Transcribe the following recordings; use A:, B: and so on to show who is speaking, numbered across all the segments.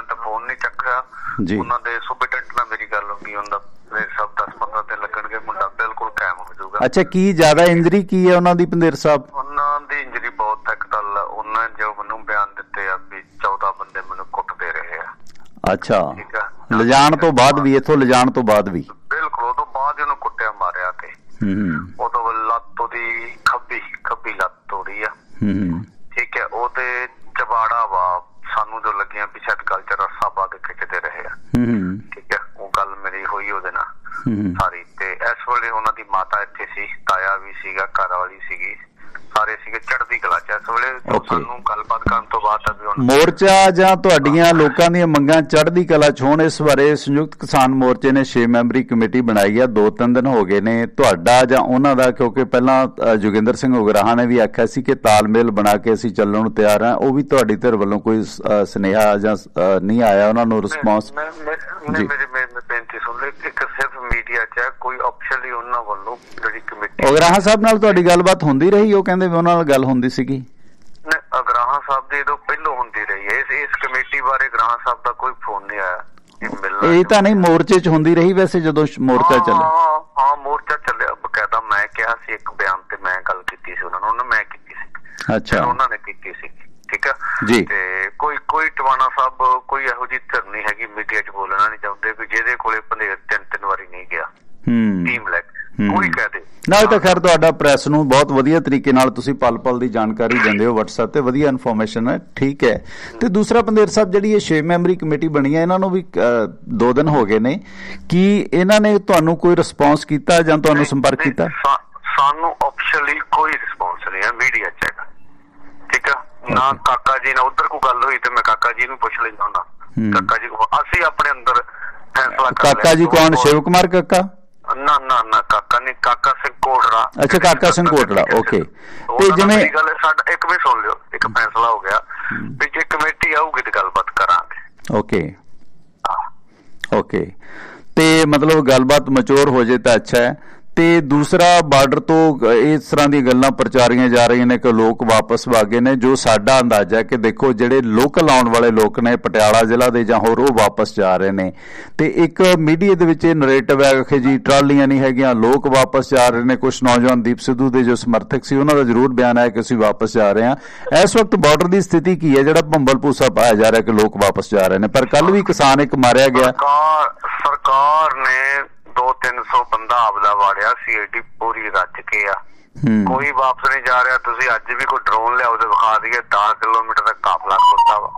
A: ਨੇ ਤਾਂ ਫੋਨ ਨਹੀਂ ਚੱਕਿਆ।
B: ਜੀ।
A: ਉਹਨਾਂ ਦੇ ਸੁਪਰਡੈਂਟ ਨਾਲ ਮੇਰੀ ਗੱਲ ਹੋ ਗਈ ਉਹਨਾਂ ਮੇਰੇ ਸਭ 10 15 ਦਿਨ ਲੱਗਣਗੇ ਮੁੰਡਾ ਬਿਲਕੁਲ ਕਾਇਮ ਹੋ ਜਾਊਗਾ।
B: ਅੱਛਾ ਕੀ ਜ਼ਿਆਦਾ ਇੰਜਰੀ ਕੀ ਹੈ ਉਹਨਾਂ ਦੀ ਪੰਦੇਰ ਸਾਹਿਬ?
A: ਉਹਨਾਂ ਦੀ ਇੰਜਰੀ ਬਹੁਤ ਹੈ ਇੱਕ ਤਾਂ ਲ- ਉਹਨਾਂ ਜੋ ਮੈਨੂੰ ਬਿਆਨ ਦਿੱਤੇ ਆ ਵੀ 14 ਬੰਦੇ ਮੈਨੂੰ ਕੁੱਟਦੇ ਰਹੇ ਆ।
B: ਅੱਛਾ। ਲਿਜਾਣ ਤੋਂ ਬਾਅਦ ਵੀ ਇਥੋਂ ਲਿਜਾਣ ਤੋਂ ਬਾਅਦ ਵੀ?
A: ਬਿਲਕੁਲ ਉਹ ਤੋਂ ਬਾਅਦ ਹੀ ਉਹਨੂੰ ਕੁੱਟਿਆ ਮਾਰਿਆ ਤੇ।
B: ਹੂੰ ਹੂੰ।
A: ਉਦੋਂ ਲੱਤ ਉਹਦੀ ਖੱਬੀ ਖੱਬੀ ਲੱਤ ਤੋੜੀ ਆ।
B: ਹੈ
A: ਉਹਦੇ ਚਬਾੜਾ ਵਾ ਸਾਨੂੰ ਜੋ ਲੱਗਿਆ ਵੀ ਸ਼ਾਇਦ ਗੱਲ ਚ ਰੱਸਾ ਪਾ ਕੇ ਖਿੱਚਦੇ ਰਹੇ ਆ ਠੀਕ ਹੈ ਉਹ ਗੱਲ ਮੇਰੀ ਹੋਈ ਉਹਦੇ ਨਾਲ। ਸਾਰੀ ਤੇ ਇਸ ਵੇਲੇ ਉਹਨਾਂ ਦੀ ਮਾਤਾ ਇੱਥੇ ਸੀ ਤਾਇਆ ਵੀ ਸੀਗਾ ਘਰ ਵਾਲੀ ਸੀਗੀ। ਸਾਰੇ ਸੀਗੇ ਚੜ੍ਹਦੀ ਕਲਾ ਚ। ਇਸ ਵੇਲੇ. ਸਾਨੂੰ
B: ਮੋਰਚਾ ਜਾਂ ਤੁਹਾਡੀਆਂ ਲੋਕਾਂ ਦੀਆਂ ਮੰਗਾਂ ਚੜ੍ਹਦੀ ਕਲਾ ਚ ਹੋਣ ਇਸ ਬਾਰੇ ਸੰਯੁਕਤ ਕਿਸਾਨ ਮੋਰਚੇ ਨੇ 6 ਮੈਂਬਰੀ ਕਮੇਟੀ ਬਣਾਈ ਆ ਦੋ ਤਿੰਨ ਦਿਨ ਹੋ ਗਏ ਨੇ ਤੁਹਾਡਾ ਜਾਂ ਉਹਨਾਂ ਦਾ ਕਿਉਂਕਿ ਪਹਿਲਾਂ ਜੋਗਿੰਦਰ ਸਿੰਘ ਉਗਰਾਹਾਂ ਨੇ ਵੀ ਆਖਿਆ ਸੀ ਕਿ ਤਾਲਮੇਲ ਬਣਾ ਕੇ ਅਸੀਂ ਚੱਲਣ ਨੂੰ ਤਿਆਰ ਹਾਂ। ਉਹ ਵੀ ਤੁਹਾਡੀ ਧਿਰ ਵੱਲੋਂ ਕੋਈ ਸੁਨੇਹਾ ਜਾਂ ਨਹੀਂ ਆਇਆ ਉਹਨਾਂ ਨੂੰ ਰਿਸਪਾਂਸ
A: ਮੈਂ ਮੈਂ
B: ਜੀ।
A: ਮੈਂ ਮੇਰੇ ਮੈਂ ਮੈਂ ਬੇਨਤੀ ਸੁਣ ਲੈ ਇੱਕ ਸਿਰਫ ਮੀਡੀਆ ਚ ਕੋਈ ਆਫੀਸ਼ੀਅਲੀ ਉਹਨਾਂ ਵੱਲੋਂ ਜਿਹੜੀ ਕਮੇਟੀ
B: ਉਗਰਾਹਾਂ ਸਾਹਿਬ ਨਾਲ ਤੁਹਾਡੀ ਗੱਲਬਾਤ ਹੁੰਦੀ ਰਹੀ? ਉਹ ਕਹਿੰਦੇ ਵੀ ਉਹਨਾਂ ਨਾਲ ਗੱਲ ਹੁੰਦੀ ਸੀਗੀ।
A: ਅਗਰਾਹਾਂ ਸਾਹਿਬ ਦੀ ਤੋਂ ਹੁੰਦੀ ਰਹੀ ਹੈ। ਇਸ ਇਸ ਕਮੇਟੀ ਬਾਰੇ ਗ੍ਰਾਹਾਂ ਸਾਹਿਬ ਦਾ ਕੋਈ ਫੋਨ ਨਹੀਂ ਆਇਆ ਕਿ
B: ਇਹ ਤਾਂ ਨਹੀਂ। ਮੋਰਚੇ 'ਚ ਹੁੰਦੀ ਰਹੀ ਵੈਸੇ ਜਦੋਂ ਮੋਰਚਾ ਚੱਲਿਆ।
A: ਹਾਂ ਹਾਂ ਮੋਰਚਾ ਚੱਲਿਆ। ਬਕਾਇਦਾ ਮੈਂ ਕਿਹਾ ਸੀ ਇੱਕ ਬਿਆਨ ਤੇ ਮੈਂ ਗੱਲ ਕੀਤੀ ਸੀ ਉਹਨਾਂ ਨੂੰ ਉਹਨਾਂ ਮੈਂ ਕੀਤੀ ਸੀ।
B: ਅੱਛਾ।
A: ਉਹਨਾਂ ਨੇ ਕੀਤੀ ਸੀ ਠੀਕ ਆ?
B: ਜੀ।
A: ਤੇ ਕੋਈ ਕੋਈ ਟਵਾਣਾ ਸਾਹਿਬ ਕੋਈ ਇਹੋ ਜਿਹੀ ਧਿਰ ਨਹੀਂ ਹੈਗੀ ਮੀਡੀਆ 'ਚ ਬੋਲਣਾ ਨਹੀਂ ਚਾਹੁੰਦੇ ਵੀ ਜਿਹਦੇ ਕੋਲੇ ਪੰਦੇਰ ਤਿੰਨ ਤਿੰਨ ਵਾਰੀ ਨਹੀਂ ਗਿਆ।
B: ਹੂੰ।
A: ਟੀਮ ਲੈ ਕੇ।
B: ਹੂੰ।
A: ਕੋਈ ਕਹਿ ਦੇ
B: ਨਾਲ ਤਾਂ ਖੈਰ ਤੁਹਾਡਾ ਪ੍ਰੈਸ ਨੂੰ ਬਹੁਤ ਵਧੀਆ ਤਰੀਕੇ ਨਾਲ ਤੁਸੀਂ ਪਲ-ਪਲ ਦੀ ਜਾਣਕਾਰੀ ਦਿੰਦੇ ਹੋ WhatsApp ਤੇ ਵਧੀਆ ਇਨਫੋਰਮੇਸ਼ਨ ਹੈ ਠੀਕ ਹੈ। ਤੇ ਦੂਸਰਾ ਪੰਦੇਰ ਸਾਹਿਬ ਜਿਹੜੀ ਇਹ 6 ਮੈਂਬਰੀ ਕਮੇਟੀ ਬਣੀ ਹੈ ਇਹਨਾਂ ਨੂੰ ਵੀ 2 ਦਿਨ ਹੋ ਗਏ ਨੇ। ਕੀ ਇਹਨਾਂ ਨੇ ਤੁਹਾਨੂੰ ਕੋਈ ਰਿਸਪੌਂਸ ਕੀਤਾ ਜਾਂ ਤੁਹਾਨੂੰ ਸੰਪਰਕ ਕੀਤਾ?
A: ਸਾਨੂੰ ਆਫੀਸ਼ੀਅਲੀ ਕੋਈ ਰਿਸਪੌਂਸ ਨਹੀਂ ਹੈ ਮੀਡੀਆ ਚ ਹੈਗਾ ਠੀਕ ਆ? ਨਾ ਕਾਕਾ ਜੀ ਨਾਲ ਉਧਰ ਕੋਈ ਗੱਲ ਹੋਈ ਤੇ ਮੈਂ ਕਾਕਾ ਜੀ ਨੂੰ ਪੁੱਛ ਲੈਂਦਾ ਹੁੰਦਾ।
B: ਹੂੰ।
A: ਕਾਕਾ ਜੀ ਅਸੀਂ ਆਪਣੇ ਅੰਦਰ ਫੈਸਲਾ ਕਰ
B: ਕਾਕਾ। ਜੀ ਕੌਣ? ਸ਼ਿਵ ਕੁਮਾਰ ਕਾਕਾ?
A: ਨਾ ਨਾ ਨਾ ਕਾਕਾ ਨਹੀਂ ਕਾਕਾ ਸਿੰਘ ਕੋਟੜਾ
B: ਅੱਛਾ, ਕਾਕਾ ਸਿੰਘ ਕੋਟੜਾ, okay।
A: ਤੇ
B: ਜਿਵੇਂ-
A: ਗੱਲ ਸਾਡਾ ਇੱਕ ਵੀ ਸੁਣ ਲਿਓ ਇੱਕ ਫੈਸਲਾ ਹੋ ਗਿਆ ਵੀ ਜੇ ਕਮੇਟੀ ਆਊਗੀ ਤੇ ਗੱਲਬਾਤ ਕਰਾਂਗੇ।
B: ਓਕੇ। ਓਕੇ ਤੇ ਮਤਲਬ ਗੱਲਬਾਤ ਮਚੋਰ ਹੋ ਜੇ ਤਾਂ ਅੱਛਾ ਹੈ। ਤੇ ਦੂਸਰਾ ਬਾਰਡਰ ਤੋਂ ਇਸ ਤਰ੍ਹਾਂ ਦੀਆਂ ਗੱਲਾਂ ਪ੍ਰਚਾਰੀਆਂ ਜਾ ਰਹੀਆਂ ਨੇ ਕਿ ਲੋਕ ਵਾਪਸ ਵਾਗੇ ਨੇ, ਜੋ ਸਾਡਾ ਅੰਦਾਜ਼ਾ ਹੈ ਕਿ ਦੇਖੋ ਜਿਹੜੇ ਲੋਕਲ ਆਉਣ ਵਾਲੇ ਲੋਕ ਨੇ ਪਟਿਆਲਾ ਜ਼ਿਲ੍ਹਾ ਦੇ ਜਾਂ ਹੋਰ, ਉਹ ਵਾਪਸ ਜਾ ਰਹੇ ਨੇ। ਤੇ ਇੱਕ ਮੀਡੀਆ ਦੇ ਵਿੱਚ ਇਹ ਨਰੇਟਿਵ ਹੈ ਕਿ ਜੀ ਟਰਾਲੀਆਂ ਨਹੀਂ ਹੈਗੀਆਂ, ਲੋਕ ਵਾਪਸ ਜਾ ਰਹੇ ਨੇ। ਕੁਝ ਨੌਜਵਾਨ ਦੀਪ ਸਿੱਧੂ ਦੇ ਜੋ ਸਮਰਥਕ ਸੀ, ਉਹਨਾਂ ਦਾ ਜ਼ਰੂਰ ਬਿਆਨ ਆਇਆ ਕਿ ਅਸੀਂ ਵਾਪਸ ਜਾ ਰਹੇ ਹਾਂ। ਇਸ ਵਕਤ ਬਾਰਡਰ ਦੀ ਸਥਿਤੀ ਕੀ ਹੈ? ਜਿਹੜਾ ਭੰਬਲ ਭੂਸਾ ਪਾਇਆ ਜਾ ਰਿਹਾ ਕਿ ਲੋਕ ਵਾਪਸ ਜਾ ਰਹੇ ਨੇ। ਪਰ ਕੱਲ ਵੀ ਕਿਸਾਨ ਇੱਕ ਮਾਰਿਆ ਗਿਆ
A: ਸਰਕਾਰ ਸਰਕਾਰ ਨੇ 2-300 ਬੰਦਾ ਆਪਦਾ ਵਾੜਿਆ ਸੀ ਏਡੀ ਪੂਰੀ ਰੱਜ ਕੇ ਆ। ਕੋਈ ਵਾਪਸ ਨਹੀਂ ਜਾ ਰਿਹਾ ਤੁਸੀਂ ਅੱਜ ਵੀ ਕੋਈ ਡਰੋਨ ਲਿਆਓ ਤੇ ਵਿਖਾ ਦਈਏ 10 ਕਿਲੋਮੀਟਰ ਦਾ ਕਾਫਲਾ ਖੋਤਾ ਵਾ।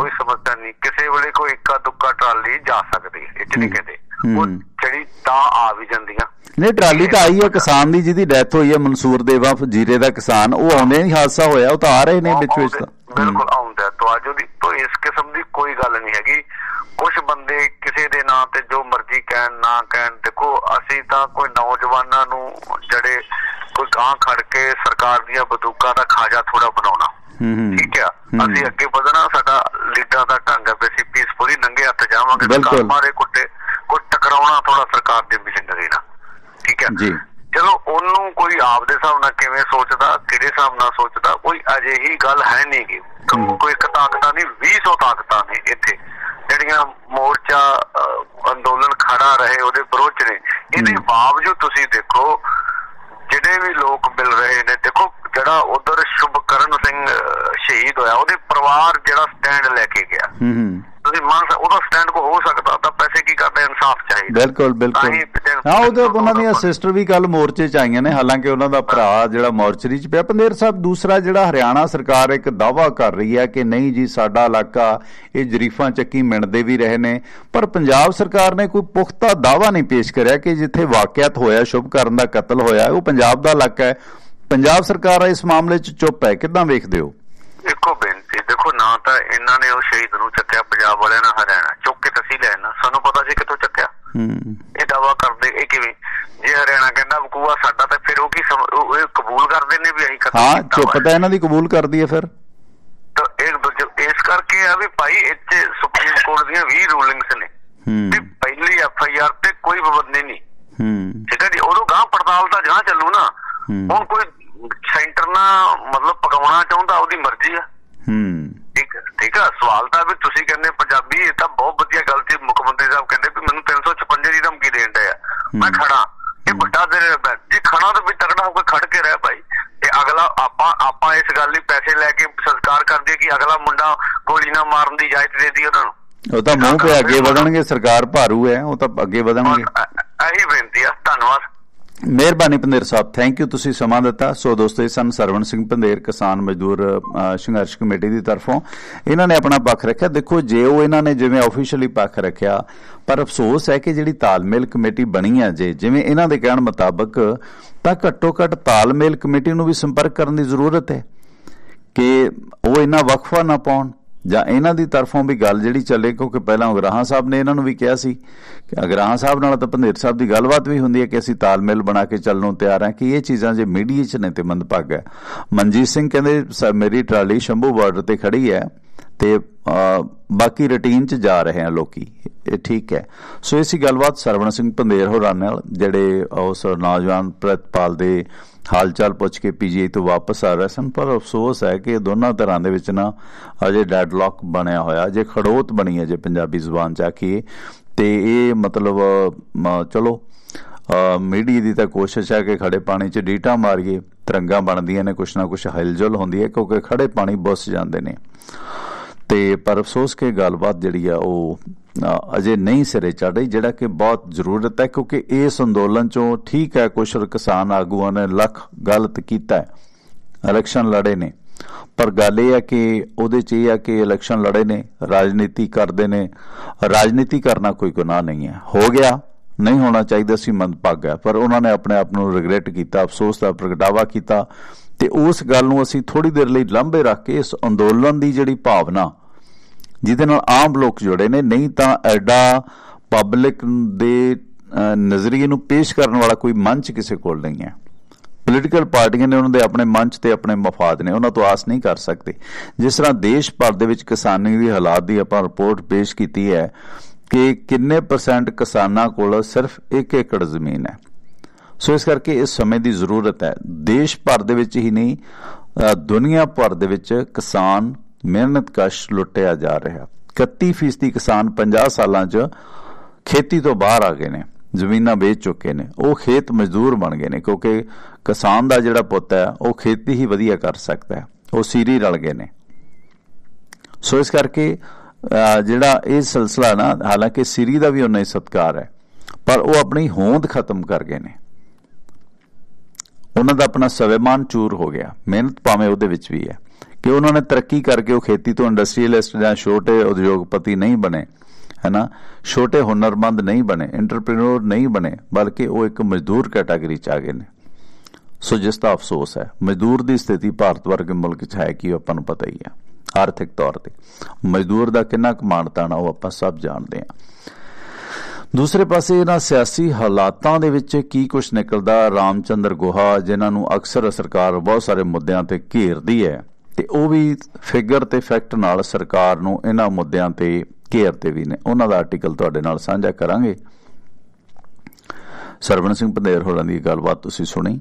A: ਕੋਈ ਸਮੱਸਿਆ ਨਹੀਂ ਕਿਸੇ ਵੇਲੇ ਕੋਈ ਇੱਕਾ ਦੁੱਕਾ ਟਰਾਲੀ ਜਾ ਸਕਦੀ 'ਚ ਨਹੀਂ ਕਹਿੰਦੇ ਉਹ। ਜਿਹੜੀ ਤਾਂ ਆ ਵੀ ਜਾਂਦੀਆਂ।
B: ਨਹੀਂ ਟਰਾਲੀ ਤਾਂ ਆਈ ਹੈ ਕਿਸਾਨ ਦੀ ਜਿਹਦੀ ਡੈਥ ਹੋਈ ਹੈ ਮਨਸੂਰ ਦੇਵਾ ਜੀਰੇ ਦਾ ਕਿਸਾਨ ਉਹ ਆਉਂਦੇ ਹੀ ਹਾਦਸਾ ਹੋਇਆ ਉਹ ਤਾਂ ਆ ਰਹੇ ਨੇ ਵਿੱਚ ਵਿੱਚ ਤਾਂ।
A: ਬਿਲਕੁਲ ਆਉਂਦਾ ਤੋਂ ਅੱਜ ਉਹਦੀ ਤੋਂ ਇਸ ਕਿਸਮ ਦੀ ਕੋਈ ਗੱਲ ਨਹੀਂ ਹੈਗੀ। ਕੁਝ ਬੰਦੇ ਦੇ ਤੇ ਜੋ ਮਰਜ਼ੀ ਕਹਿਣ ਨਾ ਕਹਿਣ ਦੇਖੋ ਅਸੀਂ ਤਾਂ ਕੋਈ ਨੌਜਵਾਨਾਂ ਨੂੰ ਜਿਹੜੇ ਕੋਈ ਗਾਂ ਖੜ ਕੇ ਸਰਕਾਰ ਦੀਆਂ ਬੰਦੂਕਾਂ ਦਾ ਖਾਜਾ ਥੋੜਾ ਬਣਾਉਣਾ।
B: ਹੂੰ ਹੂੰ
A: ਠੀਕ ਆ?
B: ਹੂੰ।
A: ਅਸੀਂ ਅੱਗੇ ਵਧਣਾ ਸਾਡਾ ਲੀਡਰਾਂ ਦਾ ਢੰਗ ਹੈ ਅਸੀਂ ਪੀਸਫੁਲੀ ਨੰਗੇ ਹੱਥ ਜਾਵਾਂਗੇ। ਸਰਕਾਰ ਮਾਰੇ ਕੁੱਟੇ ਕੋਈ ਟਕਰਾਉਣਾ ਥੋੜਾ ਸਰਕਾਰ ਦੀ ਮਸ਼ੀਨਰੀ ਨਾਲ। ਠੀਕ ਹੈ
B: ਜੀ।
A: ਚਲੋ ਉਹਨੂੰ ਕੋਈ ਆਪਦੇ ਹਿਸਾਬ ਨਾਲ ਕਿਵੇਂ ਸੋਚਦਾ ਕਿਹੜੇ ਹਿਸਾਬ ਨਾਲ ਸੋਚਦਾ ਕੋਈ ਅਜਿਹੀ ਗੱਲ ਹੈ ਨਹੀਂ
B: ਹਮ।
A: ਕੋਈ ਇੱਕ ਤਾਕਤਾਂ ਨਹੀਂ 200 ਤਾਕਤਾਂ ਨੇ ਇੱਥੇ। ਜਿਹੜੀਆਂ ਮੋਰਚਾ ਖੜਾ ਰਹੇ ਉਹਦੇ ਵਿਰੋਧ ਨੇ। ਇਹਦੇ। ਬਾਵਜੂਦ ਤੁਸੀਂ ਦੇਖੋ ਜਿਹੜੇ ਵੀ ਲੋਕ ਮਿਲ ਰਹੇ ਨੇ ਦੇਖੋ ਜਿਹੜਾ ਉਧਰ ਸ਼ੁਭਕਰਨ ਸਿੰਘ ਸ਼ਹੀਦ ਹੋਇਆ ਉਹਦੇ ਪਰਿਵਾਰ ਜਿਹੜਾ ਸਟੈਂਡ ਲੈ ਕੇ ਗਿਆ।
B: ਹੂੰ ਹੂੰ।
A: ਤੁਸੀਂ ਮੰਨ ਸਕ ਉਹਦਾ ਸਟੈਂਡ ਕੋ ਹੋ ਸਕਦਾ ਤਾਂ ਪੈਸੇ ਕੀ ਕਰਦੇ ਇਨਸਾਫ ਚਾਹੀਦਾ
B: ਬਿਲਕੁਲ ਬਿਲਕੁਲ।
A: ਹੀ
B: ਉਹਦੇ ਉਹਨਾਂ ਦੀਆਂ ਸਿਸਟਰ ਵੀ ਕੱਲ ਮੋਰਚੇ 'ਚ ਆਈਆਂ ਨੇ ਹਾਲਾਂਕਿ ਉਹਨਾਂ ਦਾ ਭਰਾ ਜਿਹੜਾ ਮੋਰਚਰੀ 'ਚ ਪਿਆ ਪੰਦੇਰ ਸਾਹਿਬ ਦੂਸਰਾ ਜਿਹੜਾ ਹਰਿਆਣਾ ਸਰਕਾਰ ਇੱਕ ਦਾਵਾ ਕਰ ਰਹੀ ਹੈ ਕਿ ਨਹੀਂ ਜੀ ਸਾਡਾ ਇਲਾਕਾ ਇਹ ਜਰੀਫਾਂ ਚੱਕੀ ਮਿਣਦੇ ਵੀ ਰਹੇ ਨੇ ਪਰ ਪੰਜਾਬ ਸਰਕਾਰ ਨੇ ਕੋਈ ਪੁਖਤਾ ਦਾਵਾ ਨਹੀਂ ਪੇਸ਼ ਕਰਿਆ ਕਿ ਜਿੱਥੇ ਵਾਕਿਆਤ ਹੋਇਆ ਸ਼ੁਭਕਰਨ ਦਾ ਕਤਲ ਹੋਇਆ ਉਹ ਪੰਜਾਬ ਦਾ ਇਲਾਕਾ ਹੈ। ਪੰਜਾਬ ਸਰਕਾਰ ਇਸ ਮਾਮਲੇ 'ਚ ਚੁੱਪ ਹੈ ਕਿੱਦਾਂ ਵੇਖਦੇ ਹੋ?
A: ਦੇਖੋ ਬੇਨਤੀ ਦੇਖੋ ਨਾ ਤਾਂ ਇਹਨਾਂ ਨੇ ਉਹ ਸ਼ਹੀਦ ਨੂੰ ਚੱਕਿਆ ਪੰਜਾਬ ਵਾਲਿਆਂ ਨੇ ਹਰਿਆਣਾ ਚੁੱਕ ਕੇ ਤਸੀ ਲੈਣਾ ਸਾਨੂੰ ਪਤਾ ਸੀ ਕਿੱਥੋਂ ਚੱਕਿਆ। ਇਹ ਦਾਵਾ ਕਰਦੇ ਇਹ ਕਿਵੇਂ? ਜੇ ਹਰਿਆਣਾ ਕਹਿੰਦਾ ਬਕੂਆ ਸਾਡਾ ਤਾਂ ਫਿਰ ਉਹ ਕੀ ਇਹ ਕਬੂਲ ਕਰਦੇ ਨੇ ਵੀ ਅਸੀਂ ਕਤਲ
B: ਹਾਂ ਚੁੱਪ
A: ਵਾ।
B: ਤਾਂ ਇਹਨਾਂ ਦੀ ਕਬੂਲ ਕਰਦੀ ਹੈ ਫਿਰ।
A: ਤਾਂ ਇੱਕ ਦੂਜੇ ਇਸ ਕਰਕੇ ਆ ਵੀ ਭਾਈ ਇੱਥੇ ਸੁਪਰੀਮ ਕੋਰਟ ਦੀਆਂ 20 ਰੂਲਿੰਗਸ ਨੇ। ਵੀ
B: ਹੂੰ
A: ਪਹਿਲੀ ਐਫ ਆਈ ਆਰ ਤੇ ਕੋਈ ਪਾਬੰਦੀ ਨਹੀਂ।
B: ਹੂੰ।
A: ਠੀਕ ਹੈ ਜੀ ਉਦੋਂ ਗਾਂ ਪੜਤਾਲ ਤਾਂ ਜਾਂ ਚੱਲੂ ਨਾ।
B: ਹੂੰ।
A: ਹੁਣ ਕੋਈ ਸੈਂਟਰ ਨਾਲ ਮਤਲਬ ਪਕਾਉਣਾ ਚਾਹੁੰਦਾ ਉਹਦੀ ਮਰਜ਼ੀ ਆ।
B: ਹੂੰ।
A: ਠੀਕ ਠੀਕ ਆ ਸਵਾਲ ਤਾਂ ਵੀ ਤੁਸੀਂ ਕਹਿੰਦੇ ਪੰਜਾਬੀ ਮੈਂ ਖੜਾ। ਇਹ ਵੱਡਾ ਤੇਰੇ ਨਾਲ ਜੇ ਖੜਾ ਤਾਂ ਵੀ ਤਗੜਾ ਹੋ ਕੇ ਖੜ ਕੇ ਰਹਿ ਭਾਈ। ਤੇ ਅਗਲਾ ਆਪਾਂ ਆਪਾਂ ਇਸ ਗੱਲ ਲਈ ਪੈਸੇ ਲੈ ਕੇ ਸੰਸਕਾਰ ਕਰਦੇ ਕਿ ਅਗਲਾ ਮੁੰਡਾ ਗੋਲੀ ਨਾ ਮਾਰਨ ਦੀ ਇਜਾਜ਼ਤ ਦੇ ਦੀ ਉਹਨਾਂ ਨੂੰ।
B: ਉਹ ਤਾਂ ਮੂੰਹ ਤੇ ਅੱਗੇ ਵਧਣਗੇ ਸਰਕਾਰ ਭਾਰੂ ਹੈ ਉਹ ਤਾਂ ਅੱਗੇ ਵਧਣਗੇ।
A: ਇਹੀ ਬੇਨਤੀ ਆ। ਧੰਨਵਾਦ।
B: ਮਿਹਰਬਾਨੀ ਪੰਦੇਰ ਸਾਹਿਬ ਥੈਂਕ ਯੂ ਤੁਸੀਂ ਸਮਾਂ ਦਿੱਤਾ। ਸੋ ਦੋਸਤੋ, ਇਹ ਸਨ ਸਰਵਣ ਸਿੰਘ ਪੰਦੇਰ ਕਿਸਾਨ ਮਜ਼ਦੂਰ ਸੰਘਰਸ਼ ਕਮੇਟੀ ਦੀ ਤਰਫੋਂ। ਇਹਨਾਂ ਨੇ ਆਪਣਾ ਪੱਖ ਰੱਖਿਆ। ਦੇਖੋ, ਜੇ ਉਹ ਇਹਨਾਂ ਨੇ ਜਿਵੇਂ ਆਫੀਸ਼ੀਅਲੀ ਪੱਖ ਰੱਖਿਆ, ਪਰ ਅਫਸੋਸ ਹੈ ਕਿ ਜਿਹੜੀ ਤਾਲਮੇਲ ਕਮੇਟੀ ਬਣੀ ਹੈ ਜੇ, ਜਿਵੇਂ ਇਹਨਾਂ ਦੇ ਕਹਿਣ ਮੁਤਾਬਕ, ਤਾਂ ਘੱਟੋ ਘੱਟ ਤਾਲਮੇਲ ਕਮੇਟੀ ਨੂੰ ਵੀ ਸੰਪਰਕ ਕਰਨ ਦੀ ਜ਼ਰੂਰਤ ਹੈ ਕਿ ਉਹ ਇਹਨਾਂ ਵਕਫਾ ਨਾ ਪਾਉਣ। ਜਾਂ ਇਹਨਾਂ ਦੀ ਤਰਫੋਂ ਵੀ ਗੱਲ ਜਿਹੜੀ ਚੱਲੇ, ਕਿਉਂਕਿ ਪਹਿਲਾਂ ਉਗਰਾਹਾਂ ਸਾਹਿਬ ਨੇ ਇਹਨਾਂ ਨੂੰ ਵੀ ਕਿਹਾ ਸੀ ਕਿ ਅਗਰਾਹਾਂ ਸਾਹਿਬ ਨਾਲ ਤਾਂ ਪੰਧੇਰ ਸਾਹਿਬ ਦੀ ਗੱਲਬਾਤ ਵੀ ਹੁੰਦੀ ਹੈ ਕਿ ਅਸੀਂ ਤਾਲਮੇਲ ਬਣਾ ਕੇ ਚੱਲਣ ਨੂੰ ਤਿਆਰ ਹਾਂ ਕਿ ਇਹ ਚੀਜ਼ਾਂ ਜੇ ਮੀਡੀਆ 'ਚ ਨੇ ਤੇ ਮੰਦਭਾਗ ਹੈ। ਮਨਜੀਤ ਸਿੰਘ ਕਹਿੰਦੇ ਮੇਰੀ ਟਰਾਲੀ ਸ਼ੰਭੂ ਬਾਰਡਰ ਤੇ ਖੜੀ ਹੈ ਤੇ ਬਾਕੀ ਰੁਟੀਨ 'ਚ ਜਾ ਰਹੇ ਆ ਲੋਕੀ। ਇਹ ਠੀਕ ਹੈ। ਸੋ ਇਸੀ ਗੱਲਬਾਤ ਸਰਵਣ ਸਿੰਘ ਪੰਦੇਰ ਹੋਰਾਂ ਨਾਲ, ਜਿਹੜੇ ਉਸ ਨੌਜਵਾਨ ਪ੍ਰਤਪਾਲ ਦੇ ਹਾਲ ਚਾਲ ਪੁੱਛ ਕੇ ਪੀਜੀਆਈ ਤੋਂ ਵਾਪਸ ਆ ਰਹੇ ਸਨ ਪਰ ਅਫਸੋਸ ਹੈ ਕਿ ਦੋਨਾਂ ਤਰ੍ਹਾਂ ਦੇ ਵਿੱਚ ਨਾ ਅਜੇ ਡੈਡਲੌਕ ਬਣਿਆ ਹੋਇਆ ਜੇ ਖੜੋਤ ਬਣੀ ਹੈ ਜੇ ਪੰਜਾਬੀ ਜ਼ੁਬਾਨ ਚ ਆਖੀਏ। ਤੇ ਇਹ ਮਤਲਬ ਚਲੋ ਮੀਡੀਆ ਦੀ ਤਾਂ ਕੋਸ਼ਿਸ਼ ਹੈ ਕਿ ਖੜੇ ਪਾਣੀ 'ਚ ਡੀਟਾ ਮਾਰੀਏ, ਤਰੰਗਾਂ ਬਣਦੀਆਂ ਨੇ, ਕੁਛ ਨਾ ਕੁਛ ਹਿਲਜੁਲ ਹੁੰਦੀ ਹੈ, ਕਿਉਂਕਿ ਖੜੇ ਪਾਣੀ ਬੁੱਸ ਜਾਂਦੇ ਨੇ। ਤੇ ਪਰ ਅਫਸੋਸ ਕਿ ਗੱਲਬਾਤ ਜਿਹੜੀ ਆ ਉਹ ਅਜੇ ਨਹੀਂ ਸਿਰੇ ਚੜ ਰਹੀ ਜਿਹੜਾ ਕਿ ਬਹੁਤ ਜ਼ਰੂਰਤ ਹੈ ਕਿਉਂਕਿ ਇਸ ਅੰਦੋਲਨ ਚੋਂ ਠੀਕ ਹੈ ਕੁਝ ਕਿਸਾਨ ਆਗੂਆਂ ਨੇ ਲੱਖ ਗਲਤ ਕੀਤਾ ਹੈ ਇਲੈਕਸ਼ਨ ਲੜੇ ਨੇ। ਪਰ ਗੱਲ ਇਹ ਹੈ ਕਿ ਉਹਦੇ ਚ ਇਹ ਹੈ ਕਿ ਇਲੈਕਸ਼ਨ ਲੜੇ ਨੇ ਰਾਜਨੀਤੀ ਕਰਦੇ ਨੇ ਰਾਜਨੀਤੀ ਕਰਨਾ ਕੋਈ ਗੁਨਾਹ ਨਹੀਂ ਹੈ। ਹੋ ਗਿਆ ਨਹੀਂ ਹੋਣਾ ਚਾਹੀਦਾ ਸੀ ਮੰਦਭਾਗਾ ਹੈ, ਪਰ ਉਹਨਾਂ ਨੇ ਆਪਣੇ ਆਪ ਨੂੰ ਰਿਗਰੈਟ ਕੀਤਾ ਅਫਸੋਸ ਦਾ ਪ੍ਰਗਟਾਵਾ ਕੀਤਾ ਤੇ ਉਸ ਗੱਲ ਨੂੰ ਅਸੀਂ ਥੋੜੀ ਦੇਰ ਲਈ ਲੰਬੇ ਰੱਖ ਕੇ ਇਸ ਅੰਦੋਲਨ ਦੀ ਜਿਹੜੀ ਭਾਵਨਾ ਜਿਹਦੇ ਨਾਲ ਆਮ ਲੋਕ ਜੁੜੇ ਨੇ ਨਹੀਂ ਤਾਂ ਐਡਾ ਪਬਲਿਕ ਦੇ ਨਜ਼ਰੀਏ ਨੂੰ ਪੇਸ਼ ਕਰਨ ਵਾਲਾ ਕੋਈ ਮੰਚ ਕਿਸੇ ਕੋਲ ਨਹੀਂ ਹੈ। ਪੋਲੀਟੀਕਲ ਪਾਰਟੀਆਂ ਨੇ ਉਹਨਾਂ ਦੇ ਆਪਣੇ ਮੰਚ ਤੇ ਆਪਣੇ ਮਫਾਦ ਨੇ ਉਹਨਾਂ ਤੋਂ ਆਸ ਨਹੀਂ ਕਰ ਸਕਦੇ। ਜਿਸ ਤਰ੍ਹਾਂ ਦੇਸ਼ ਭਰ ਦੇ ਵਿੱਚ ਕਿਸਾਨੀ ਦੀ ਹਾਲਾਤ ਦੀ ਆਪਾਂ ਰਿਪੋਰਟ ਪੇਸ਼ ਕੀਤੀ ਹੈ ਕਿ ਕਿੰਨੇ ਪਰਸੈਂਟ ਕਿਸਾਨਾਂ ਕੋਲ ਸਿਰਫ 1 ਏਕੜ ਜ਼ਮੀਨ ਹੈ। ਸੋ ਇਸ ਕਰਕੇ ਇਸ ਸਮੇਂ ਦੀ ਜ਼ਰੂਰਤ ਹੈ। ਦੇਸ਼ ਭਰ ਦੇ ਵਿੱਚ ਹੀ ਨਹੀਂ ਅ, ਦੁਨੀਆ ਭਰ ਦੇ ਵਿੱਚ ਕਿਸਾਨ ਮਿਹਨਤਕਸ਼ ਲੁੱਟਿਆ ਜਾ ਰਿਹਾ। 31% ਕਿਸਾਨ 50 ਸਾਲਾਂ 'ਚ ਖੇਤੀ ਤੋਂ ਬਾਹਰ ਆ ਗਏ ਨੇ, ਜ਼ਮੀਨਾਂ ਵੇਚ ਚੁੱਕੇ ਨੇ, ਉਹ ਖੇਤ ਮਜ਼ਦੂਰ ਬਣ ਗਏ ਨੇ, ਕਿਉਂਕਿ ਕਿਸਾਨ ਦਾ ਜਿਹੜਾ ਪੁੱਤ ਹੈ, ਉਹ ਖੇਤੀ ਹੀ ਵਧੀਆ ਕਰ ਸਕਦਾ ਹੈ, ਉਹ ਸੀਰੀ ਰਲ ਗਏ ਨੇ। ਸੋ ਇਸ ਕਰਕੇ ਜਿਹੜਾ ਇਹ ਸਿਲਸਿਲਾ ਨਾ, ਹਾਲਾਂਕਿ ਸਿਰੀ ਦਾ ਵੀ ਉਹਨਾਂ ਹੀ ਸਤਕਾਰ ਹੈ, ਪਰ ਉਹ ਆਪਣੀ ਹੋਂਦ ਖਤਮ ਕਰ ਗਏ ਨੇ। ਉਹਨਾਂ ਦਾ ਆਪਣਾ ਸਵੈਮਾਨ ਚੂਰ ਹੋ ਗਿਆ, ਮਿਹਨਤ ਭਾਵੇਂ ਉਹਦੇ ਵਿੱਚ ਵੀ ਹੈ। ਕਿ ਉਹਨਾਂ ਨੇ ਤਰੱਕੀ ਕਰਕੇ ਉਹ ਖੇਤੀ ਤੋਂ ਇੰਡਸਟਰੀਅਲਿਸਟ ਜਾਂ ਛੋਟੇ ਉਦਯੋਗਪਤੀ ਨਹੀਂ ਬਣੇ, ਹੈਨਾ? ਛੋਟੇ ਹੁਨਰਮੰਦ ਨਹੀਂ ਬਣੇ ਐਂਟਰਪ੍ਰੀਨਿਓਰ ਨਹੀਂ ਬਣੇ, ਬਲਕਿ ਉਹ ਇੱਕ ਮਜ਼ਦੂਰ ਕੈਟਾਗਰੀ ਚ ਆ ਗਏ ਨੇ। ਸੋ ਜਿਸ ਦਾ ਅਫਸੋਸ ਹੈ, ਮਜ਼ਦੂਰ ਦੀ ਸਥਿਤੀ ਭਾਰਤ ਵਰਗੇ ਮੁਲਕ 'ਚ ਹੈ ਕਿ ਉਹ ਆਪਾਂ ਨੂੰ ਪਤਾ ਹੀ ਹੈ, ਆਰਥਿਕ ਤੌਰ ਤੇ। ਮਜ਼ਦੂਰ ਦਾ ਕਿੰਨਾ ਕਮਾਣ ਤਾਣਾ ਉਹ ਆਪਾਂ ਸਭ ਜਾਣਦੇ ਹਾਂ। ਦੂਸਰੇ ਪਾਸੇ ਇਹਨਾਂ ਸਿਆਸੀ ਹਾਲਾਤਾਂ ਦੇ ਵਿੱਚ ਕੀ ਕੁਝ ਨਿਕਲਦਾ, ਰਾਮਚੰਦਰ ਗੋਹਾ, ਜਿਨ੍ਹਾਂ ਨੂੰ ਅਕਸਰ ਸਰਕਾਰ ਬਹੁਤ ਸਾਰੇ ਮੁੱਦਿਆਂ ਤੇ ਘੇਰਦੀ ਹੈ ਤੇ ਉਹ ਵੀ ਫਿਗਰ ਤੇ ਫੈਕਟ ਨਾਲ ਸਰਕਾਰ ਨੂੰ ਇਹਨਾਂ ਮੁੱਦਿਆਂ ਤੇ ਘੇਰਦੇ ਵੀ ਨੇ। ਉਹਨਾਂ ਦਾ ਆਰਟੀਕਲ ਤੁਹਾਡੇ ਨਾਲ ਸਾਂਝਾ ਕਰਾਂਗੇ। ਸਰਵਣ ਸਿੰਘ ਪੰਦੇਰ ਹੋਰਾਂ ਦੀ ਗੱਲਬਾਤ ਤੁਸੀਂ ਸੁਣੀ।